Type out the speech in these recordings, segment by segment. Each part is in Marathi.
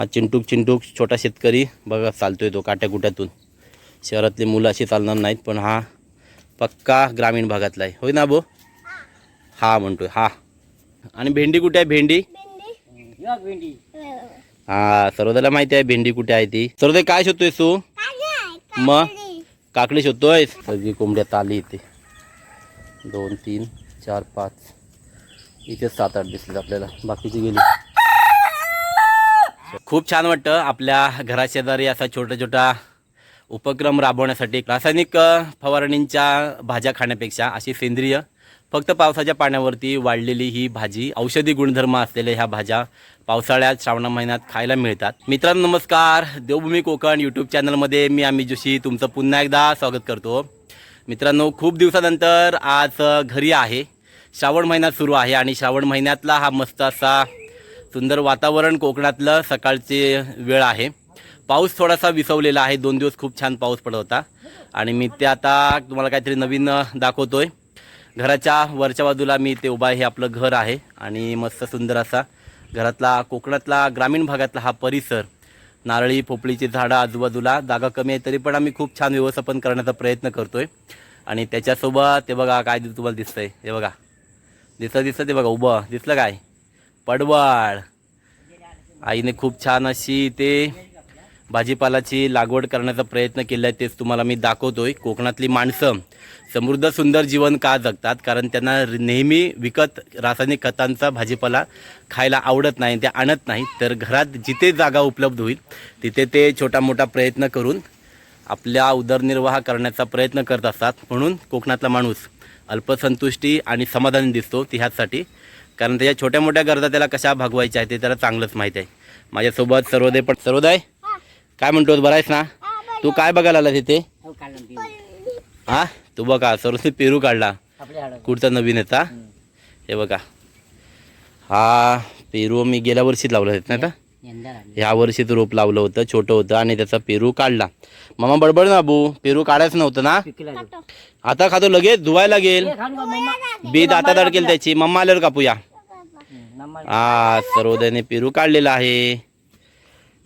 हा चिंटूक चिंटूक छोटा शेतकरी. बघा चालतोय तो काट्याकुट्यातून. शहरातली मुलं अशी चालणार नाहीत पण हा पक्का ग्रामीण भागातला आहे. होय ना बो हा म्हणतोय हा. आणि भेंडी कुठे आहे भेंडी? हा सर्वदाला माहिती आहे भेंडी कुठे आहे ती. सर्वदय काय शोधतोय तू? मग? काकडी शोधतोय सगळी कोंबड्या ताली इथे. दोन तीन चार पाच. इथे सात आठ दिसले आपल्याला. बाकीची गेली. खूप छान वाटतं आपल्या घराशेजारी असा छोटा छोटा उपक्रम राबवण्यासाठी रासायनिक फवारणींच्या भाज्या खाण्यापेक्षा अशी सेंद्रिय फक्त पावसाच्या पाण्यावरती वाढलेली ही भाजी औषधी गुणधर्म असलेल्या ह्या भाज्या पावसाळ्यात श्रावण महिन्यात खायला मिळतात. मित्रांनो नमस्कार. देवभूमी कोकण यूट्यूब चॅनलमध्ये मी आम्ही जोशी तुमचं पुन्हा एकदा स्वागत करतो. मित्रांनो खूप दिवसानंतर आज घरी आहे. श्रावण महिना सुरू आहे आणि श्रावण महिन्यातला हा मस्त असा सुंदर वातावरण कोकणातलं सकाळची वेळ आहे. पाऊस थोडासा विसवलेला आहे. दोन दिवस खूप छान पाऊस पडत होता. आणि मी ते आता तुम्हाला काहीतरी नवीन दाखवतोय. घराच्या वरच्या बाजूला मी ते उभा आहे. हे आपलं घर आहे. आणि मस्त सुंदर असा घरातला कोकणातला ग्रामीण भागातला हा परिसर. नारळी पोपळीची झाडं आजूबाजूला. जागा कमी आहे तरी पण आम्ही खूप छान व्यवस्थापन करण्याचा प्रयत्न करतोय. आणि त्याच्यासोबत ते बघा काय तुम्हाला दिसतंय. हे बघा. दिसतं दिसतं ते बघा उभं. दिसलं काय? पडवळ. आईने खूप छान अशी ते भाजीपालाची लागवड करण्याचा प्रयत्न केला आहे तेच तुम्हाला मी दाखवतोय. कोकणातली माणसं समृद्ध सुंदर जीवन का जगतात? कारण त्यांना नेहमी विकत रासायनिक खतांचा भाजीपाला खायला आवडत नाही ते आणत नाही. तर घरात जिथे जागा उपलब्ध होईल तिथे ते छोटा मोठा प्रयत्न करून आपल्या उदरनिर्वाह करण्याचा प्रयत्न करत असतात. म्हणून कोकणातला माणूस अल्पसंतुष्टी आणि समाधानी दिसतो ती ह्याचसाठी कारण त्याच्या छोट्या मोठ्या गरजा त्याला कशा भागवायच्या आहे ते त्याला चांगलंच माहीत आहे. माझ्यासोबत सर्वोदय पण सर्वोदय? काय म्हणतोस बरा आहेस ना? तू काय बघायला आला तिथे हा तू बघा सर्वोदय पेरू काढला. कुठचा नवीन येता हे बघा. हा पेरू मी गेल्या वर्षीच लावला होता ना ह्या वर्षीच रोप लावलं होतं छोटं होतं आणि त्याचा पेरू काढला. मामा बडबड ना बू. पेरू काढायचं नव्हतं ना? आता खातो लगेच धुवायला लागेल. बी दाता दडकेल त्याची. मम्मा आल्यावर कापूया. हा सर्वोदयने पेरू काढलेला आहे.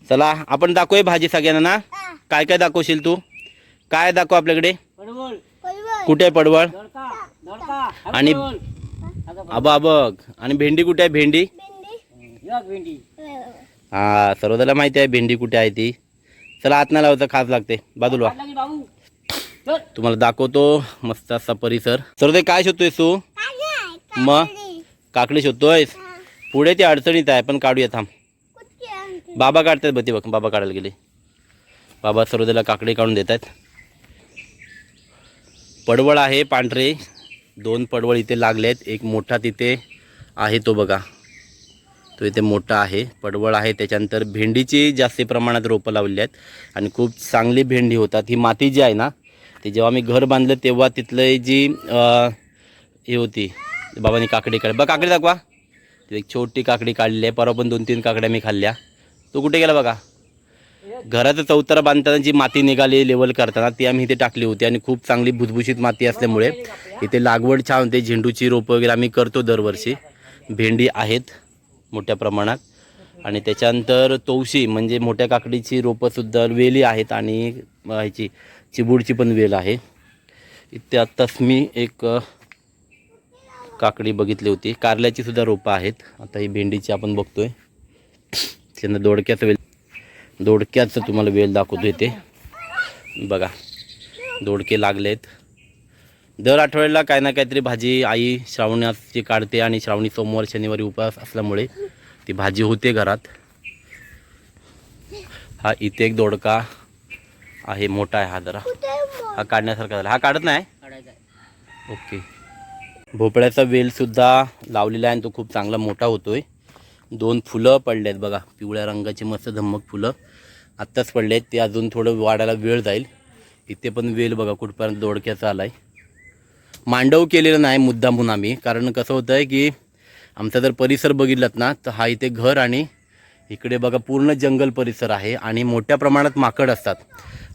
चला आपण दाखवूया भाजी सगळ्यांना ना. काय काय दाखवशील तू? काय दाखव आपल्याकडे? कुठे आहे पडवळ? आणि आबा बघ. आणि भेंडी कुठे आहे? भेंडी? हा. सर्वदाला माहिती आहे भेंडी कुठे आहे ती. चला आत नाही लावतं खास लागते. बाजूला. तुम्हाला दाखवतो मस्त असा परिसर. सर्वदय काय शोधतोय तू? मग काकडी शोधतोयस? पुढे ती अडचणीत आहे पण काढूया थांब. बाबा काढतात बघ ते बघ बाबा काढायला गेले. बाबा सर्वदेला काकडी काढून देत आहेत. पडवळ आहे पांढरे दोन पडवळ इथे लागले आहेत. एक मोठा तिथे आहे तो बघा. तो इथे मोठा आहे. पडवळ आहे त्याच्यानंतर भेंडीची जास्ती प्रमाणात रोपं लावलेली आहेत. आणि खूप चांगली भेंडी होतात. ही माती जी आहे ना ती जेव्हा मी घर बांधलं तेव्हा तिथलं जी हे होती बाबांनी काकडी काढली. बघा काकडी दाखवा. एक छोटी काकडी काढली आहे. परवा पण दोन तीन काकड्या मी खाल्ल्या. तो कुठे गेला बघा? घराचा चौतारा बांधताना जी माती निघाली लेवल करताना ती आम्ही इथे टाकली होती आणि खूप चांगली भुसभुशीत माती असल्यामुळे इथे लागवड छान होते. झेंडूची रोपं वगैरे आम्ही करतो दरवर्षी. भेंडी आहेत मोठ्या प्रमाणात. आणि त्याच्यानंतर तवशी म्हणजे मोठ्या काकडीची रोपंसुद्धा वेली आहेत आणि ह्याची चिबूडची पण वेल आहे. इथे आत्ताच मी एक काकडी बघितली होती. कारल्याची सुद्धा रोपं आहेत. आता ही भेंडीची आपण बघतोय. त्यांना दोडक्याचं वेल दोडक्याचं तुम्हाला वेल दाखवतो इथे. बघा. दोडके लागलेत दर आठवड्याला काही ना काहीतरी भाजी आई श्रावणाची काढते आणि श्रावणी सोमवार शनिवारी उपवास असल्यामुळे ती भाजी होते घरात. हा इथे एक दोडका आहे मोठा आहे हा जरा. हा काढण्यासारखा झाला. हा काढत नाही? ओके. भोपळ्याचा वेलसुद्धा लावलेला आहे आणि तो खूप चांगला मोठा होतो आहे दोन फुलं पडले आहेत बघा पिवळ्या रंगाची मस्त धम्मक फुलं. आत्ताच पडले आहेत ते अजून थोडं वाढायला वेळ जाईल. इथे पण वेल बघा कुठपर्यंत दोडक्याचा आला आहे मांडव केलेलं नाही मुद्दामून आम्ही कारण कसं होतं आहे की आमचा जर परिसर बघितलात ना तर हा इथे घर आणि इकडे बघा पूर्ण जंगल परिसर आहे आणि मोठ्या प्रमाणात माकड असतात.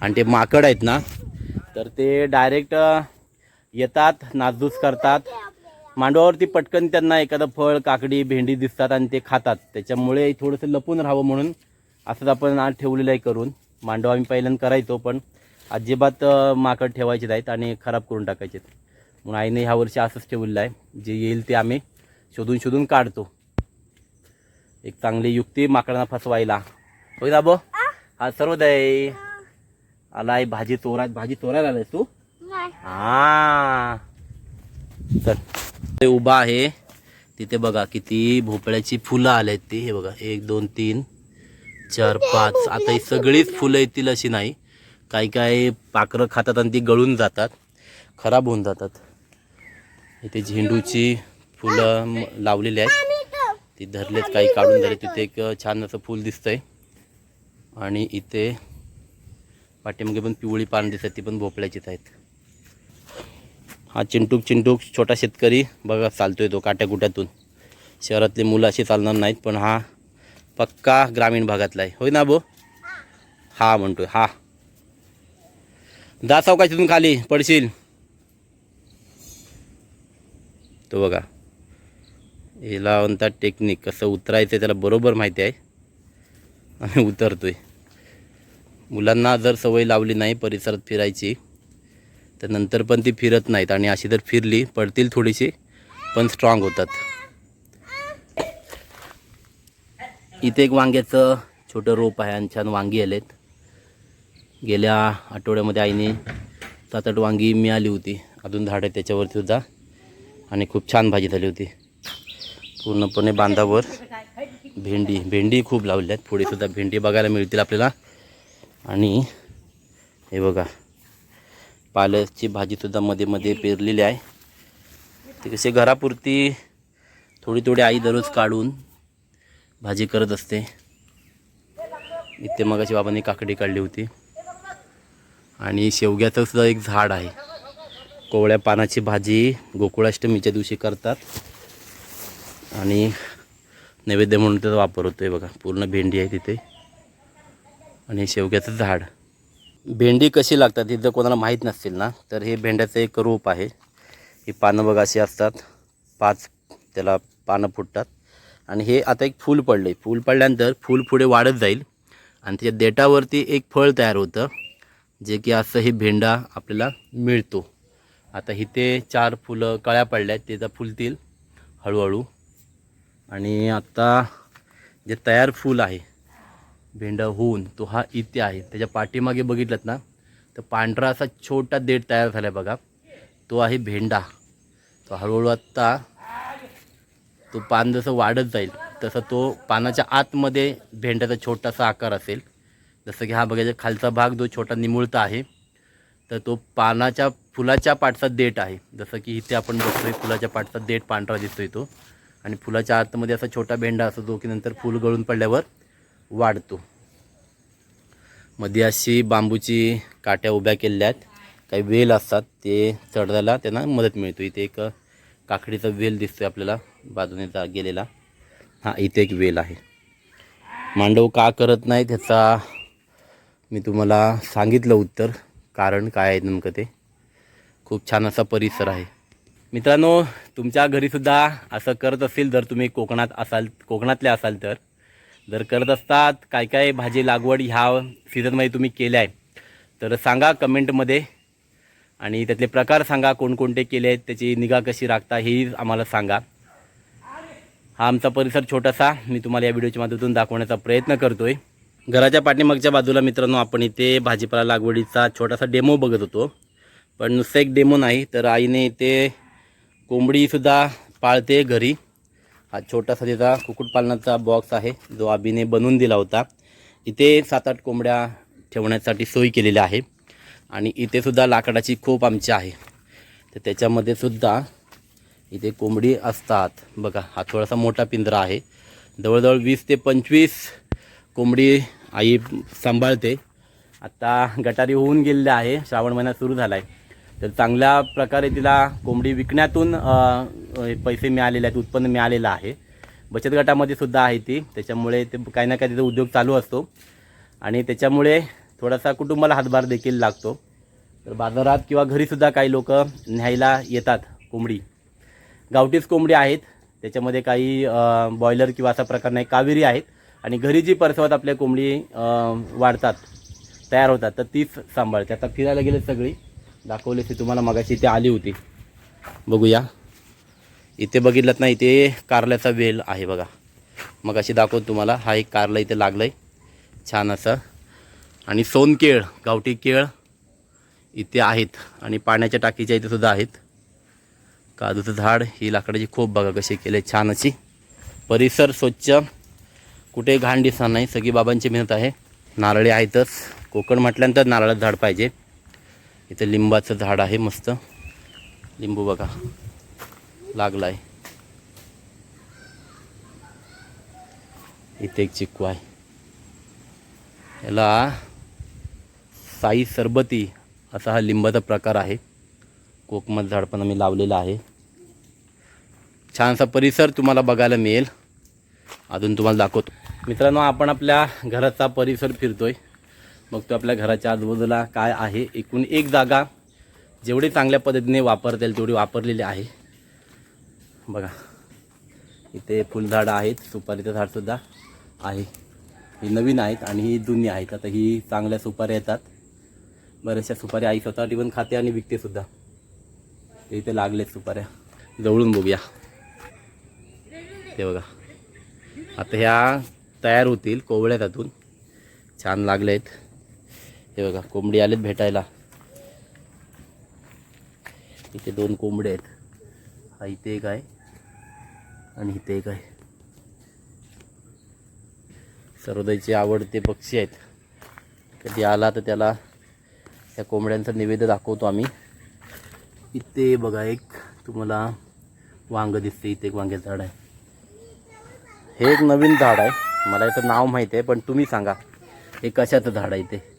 आणि ते माकड आहेत ना तर ते डायरेक्ट येतात नासधूस करतात. मांडवावरती पटकन त्यांना एखादं फळ काकडी भेंडी दिसतात आणि ते खातात. त्याच्यामुळे थोडंसं लपून राहावं म्हणून असंच आपण आज ठेवलेलं आहे करून. मांडव आम्ही पहिल्यांदा करायचो पण अजिबात माकड ठेवायचे नाहीत आणि खराब करून टाकायचे म्हणून आईने ह्या वर्षी असंच ठेवलेलं आहे. जे येईल ते आम्ही शोधून शोधून काढतो. एक चांगली युक्ती माकडांना फसवायला. होय दाबो? हा सर्वोदय आलाय भाजी चोरा भाजी चोरायला आलायस तू? हा. चल. ते उभा आहे. तिथे बघा किती भोपळ्याची फुलं आले ती. हे बघा. एक दोन तीन चार पाच. आता ही सगळीच फुलं. येतील अशी नाही. काही काही पाखरं खातात आणि ती गळून जातात. खराब होऊन जातात. इथे झेंडूची फुलं लावलेली आहेत. ती धरलेत. काही काढून धरले तिथे एक छान असं फूल दिसतंय. आणि इथे पाठीमागे पण पिवळी पानं दिसतात. ती पण भोपळ्याचीच आहेत. हा चिंटूक चिंटूक छोटा शेतकरी. बघा चालतो आहे तो काट्याकुट्यातून. शहरातले मुलं असे चालणार नाहीत पण हा पक्का ग्रामीण भागातला आहे. होय ना बो हा म्हणतोय. हा. जा सावकाश तिथून खाली? पडशील. तो बघा. याला म्हणतात टेक्निक कसं उतरायचं त्याला बरोबर माहिती आहे. आम्ही उतरतोय. मुलांना जर सवय लावली नाही परिसरात फिरायची तर नंतर पण ती फिरत नाहीत आणि अशी जर फिरली पडतील थोडीशी पण स्ट्रॉंग होतात. इथे एक वांग्याचं छोटं रोप आहे आणि छान वांगी आलेत. गेल्या आठवड्यामध्ये आईने सात आठ वांगी मिळाली होती. अजून झाड आहे त्याच्यावरती सुद्धा. आणि खूप छान भाजी झाली होती. पूर्णपणे बांधावर भेंडी भेंडी खूप लावल्या आहेत पुढे सुद्धा भेंडी बघायला मिळतील आपल्याला. आणि हे बघा पालकची भाजीसुद्धा मध्ये मध्ये पेरलेली आहे. ते कसे घरापुरती थोडी थोडी आई दररोज काढून भाजी करत असते. इथे मगाशी बाबांनी काकडी काढली होती. आणि शेवग्याचं सुद्धा एक झाड आहे. कोवळ्या पानाची भाजी गोकुळाष्टमीच्या दिवशी करतात. आणि नैवेद्य म्हणून त्याचा वापर होतो आहे बघा. पूर्ण भेंडी आहे तिथे. आणि शेवग्याचं झाड. भेंडी कशी लागतात हे जर कोणाला माहीत नसतील ना तर हे भेंड्याचं एक रूप आहे. ही पानं बघा अशी असतात. पाच त्याला पानं फुटतात. आणि हे आता एक फूल पडले फूल पडल्यानंतर फूल पुढे वाढत जाईल. आणि त्याच्या देठावरती एक फळ तयार होतं जे की असं हे भेंडा आपल्याला मिळतो. आता इथे चार फुलं कळ्या पडल्या आहेत त्याचा फुलतील हळूहळू. आणि आता जे तयार फूल आहे भेंडा होऊन तो हा इथे आहे. त्याच्या पाठीमागे बघितलं ना? तर पांढरा असा छोटा देठ तयार झाला आहे बघा. तो आहे भेंडा. तो हळूहळू आत्ता तो पान जसं वाढत जाईल तसं तो पानाच्या आतमध्ये भेंड्याचा छोटासा आकार असेल. जसं की हा बघायचा खालचा भाग जो छोटा निमुळता आहे तर तो पानाच्या फुलाच्या पाठचा देठ आहे. जसं की इथे आपण बघतोय फुलाच्या पाठचा देठ पांढरा दिसतोय तो. आणि फुलाच्या आतमध्ये असा छोटा भेंडा असतो जो की नंतर फुल गळून पडल्यावर वाढतो. मध्ये अशी बांबूची काट्या उभ्या केलेल्या आहेत काही वेल असतात ते चढायला त्यांना मदत मिळतो. इथे एक काकडीचा वेल दिसतोय आपल्याला बाजूने जा गेलेला. हा इथे एक वेल आहे. मांडव का करत नाही त्याचा मी तुम्हाला सांगितलं उत्तर. कारण काय आहे नेमकं ते? खूप छान असा परिसर आहे. मित्रांनो तुमच्या घरीसुद्धा असं करत असेल जर तुम्ही कोकणात असाल कोकणातले असाल तर जर करत असतात. काय काय भाजी लागवड ह्या सीझनमध्ये तुम्ही केल्या आहे तर सांगा कमेंटमध्ये आणि त्यातले प्रकार सांगा कोणकोणते केले आहेत त्याची निगा कशी राखता हेही आम्हाला सांगा. हा आमचा परिसर छोटासा. मी तुम्हाला या व्हिडिओच्या माध्यमातून दाखवण्याचा प्रयत्न करतो आहे घराच्या पाठीमागच्या बाजूला मित्रांनो आपण इथे भाजीपाला लागवडीचा छोटासा डेमो बघत होतो. पण नुसतं एक डेमो नाही तर आईने इथे कोंबडीसुद्धा पाळते घरी. हा छोटासा तिचा कुक्कुटपालनाचा बॉक्स आहे. जो आबीने बनवून दिला होता. इथे सात आठ कोंबड्या ठेवण्यासाठी सोय केलेली आहे. आणि इथे सुद्धा लाकडाची खूप आमची आहे. तर त्याच्यामध्ये सुद्धा इथे कोंबडी असतात. बघा हा थोडासा मोठा पिंजरा आहे. जवळजवळ वीस ते पंचवीस कोंबडी आई सांभाळते. आता गटारी होऊन गेलेल्या आहे. श्रावण महिना सुरू झाला आहे तर चांगल्या प्रकारे तिला कोंबडी विकण्यातून पैसे मिळालेले आहेत उत्पन्न मिळालेलं आहे. बचत गटामध्ये सुद्धा आहे ती. त्याच्यामुळे ते काही ना काही तिचा उद्योग चालू असतो. आणि त्याच्यामुळे थोडासा कुटुंबाला हातभार देखील लागतो. तर बाजारात किंवा घरीसुद्धा काही लोक न्यायला येतात कोंबडी. गावठीच कोंबडी आहेत. त्याच्यामध्ये काही बॉयलर किंवा असा प्रकार नाही कावेरी आहेत. आणि घरी जी परसवत आपल्या कोंबडी वाढतात तयार होतात तर तीच सांभाळते आता फिरायला गेले सगळी. दाखवले ते तुम्हाला मगाशी इथे आली होती. बघूया. इथे बघितलं ना इथे कारल्याचा वेल आहे बघा. मगाशी दाखवतो तुम्हाला हा एक कारला इथे लागलं आहे छान असं. आणि सोनकेळ गावठी केळ इथे आहेत. आणि पाण्याच्या टाकीच्या इथे सुद्धा आहेत. काजूचं झाड ही लाकडाची खूप बघा कशी केले छान अशी. परिसर स्वच्छ. कुठे घाण दिसणार नाही सगळी बाबांची मेहनत आहे. नारळी आहेतच. कोकण म्हटल्यानंतर नारळाचं झाड पाहिजे. इथे लिंबाचं झाड आहे मस्त. लिंबू बघा. लागला आहे इथे एक चिक्कू आहे. याला साई सरबती असा हा लिंबाचा प्रकार आहे. कोकमत झाड पण आम्ही लावलेलं आहे. छानसा परिसर तुम्हाला बघायला मिळेल. अजून तुम्हाला दाखवतो. मित्रांनो आपण आपल्या घराचा परिसर फिरतोय. बघतो आपल्या घराच्या आजूबाजूला काय आहे एकूण एक जागा जेवढी चांगल्या पद्धतीने वापरता येईल तेवढी वापरलेली आहे. बघा इथे फुलझाडं आहेत सुपारीचं झाडसुद्धा आहे. ही नवीन आहेत आणि ही जुनी आहेत. आता ही चांगल्या सुपाऱ्या येतात. बऱ्याचशा सुपाऱ्या आई स्वतःसाठी पण खाते आणि विकतेसुद्धा इथे लागलेत सुपाऱ्या. जवळून बघूया. ते बघा. आता ह्या तयार होतील कोवळ्या त्यातून छान लागले आहेत ते बघा कोंबडी आलेत भेटायला. इथे दोन कोंबडे आहेत. हा इथे एक आहे आणि इथे एक आहे. सर्वोदयचे आवडते पक्षी आहेत. कधी आला तर त्याला त्या कोंबड्यांचं निवेद दाखवतो आम्ही. इथे बघा एक तुम्हाला वांग दिसते. इथे एक वांग्याचं झाड आहे. हे एक नवीन झाड आहे. मला याचं नाव माहीत आहे पण तुम्ही सांगा. हे कशाचं झाड आहे ते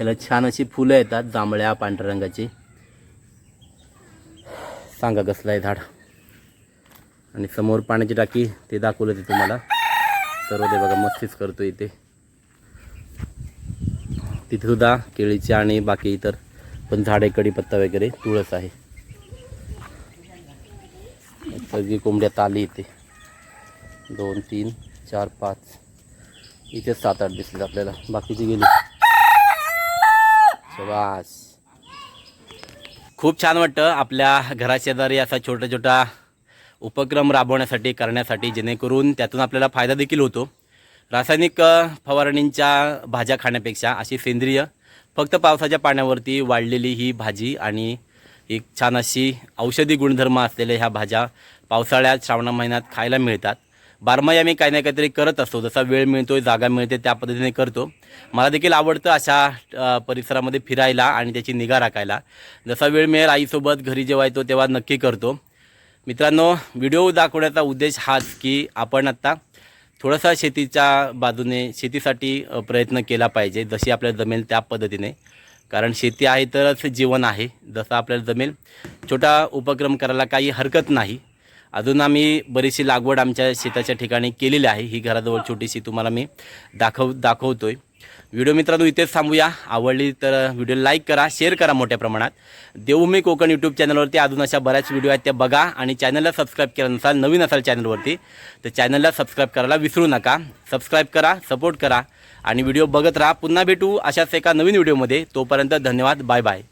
याला छान अशी फुलं येतात जांभळ्या पांढऱ्या रंगाची. सांगा कसलं आहे झाड. आणि समोर पाण्याची टाकी ते दाखवलं ते तुम्हाला सर्व ते बघा मस्तीच करतो इथे. तिथे सुद्धा केळीची आणि बाकी इतर पण झाडे कडीपत्ता वगैरे तुळस आहे. सगळी कोंबड्यात आली इथे. दोन तीन चार पाच. इथे सात आठ दिसले आपल्याला. बाकीची गेली. सुभाष. खूप छान वाटतं आपल्या घराशेजारी असा छोटा छोटा उपक्रम राबवण्यासाठी करण्यासाठी जेणेकरून त्यातून आपल्याला फायदा देखील होतो. रासायनिक फवारणींच्या भाज्या खाण्यापेक्षा अशी सेंद्रिय फक्त पावसाच्या पाण्यावरती वाढलेली ही भाजी आणि एक छान अशी औषधी गुणधर्म असलेल्या ह्या भाज्या पावसाळ्यात श्रावण महिन्यात खायला मिळतात. बारमाही आम्ही काही ना काहीतरी करत असतो. जसा वेळ मिळतो जागा मिळते त्या पद्धतीने करतो. मला देखील आवडतं अशा परिसरामध्ये फिरायला आणि त्याची निगा राखायला. जसा वेळ मिळेल आईसोबत घरी जेव्हा येतो तेव्हा नक्की करतो. मित्रांनो व्हिडिओ दाखवण्याचा उद्देश हाच की आपण आत्ता थोडासा शेतीच्या बाजूने शेतीसाठी प्रयत्न केला पाहिजे जशी आपल्याला जमेल त्या पद्धतीने. कारण शेती आहे तरच जीवन आहे. जसं आपल्याला जमेल छोटा उपक्रम करायला काही हरकत नाही. अजून आम्ही बरीचशी लागवड आमच्या शेताच्या ठिकाणी केलेली आहे. ही घराजवळ छोटीशी तुम्हाला मी दाखव दाखवतोय. व्हिडिओ मित्रांनो इथेच थांबूया. आवडली तर व्हिडिओ लाईक करा शेअर करा मोठ्या प्रमाणात. देवमी कोकण यूट्यूब चॅनलवरती अजून अशा बऱ्याच व्हिडिओ आहेत त्या बघा आणि चॅनलला सबस्क्राईब केला नसाल नवीन असाल चॅनलवरती तर चॅनलला सबस्क्राईब करायला विसरू नका. सबस्क्राईब करा सपोर्ट करा आणि व्हिडिओ बघत राहा. पुन्हा भेटू अशाच एका नवीन व्हिडिओमध्ये. तोपर्यंत धन्यवाद बाय बाय.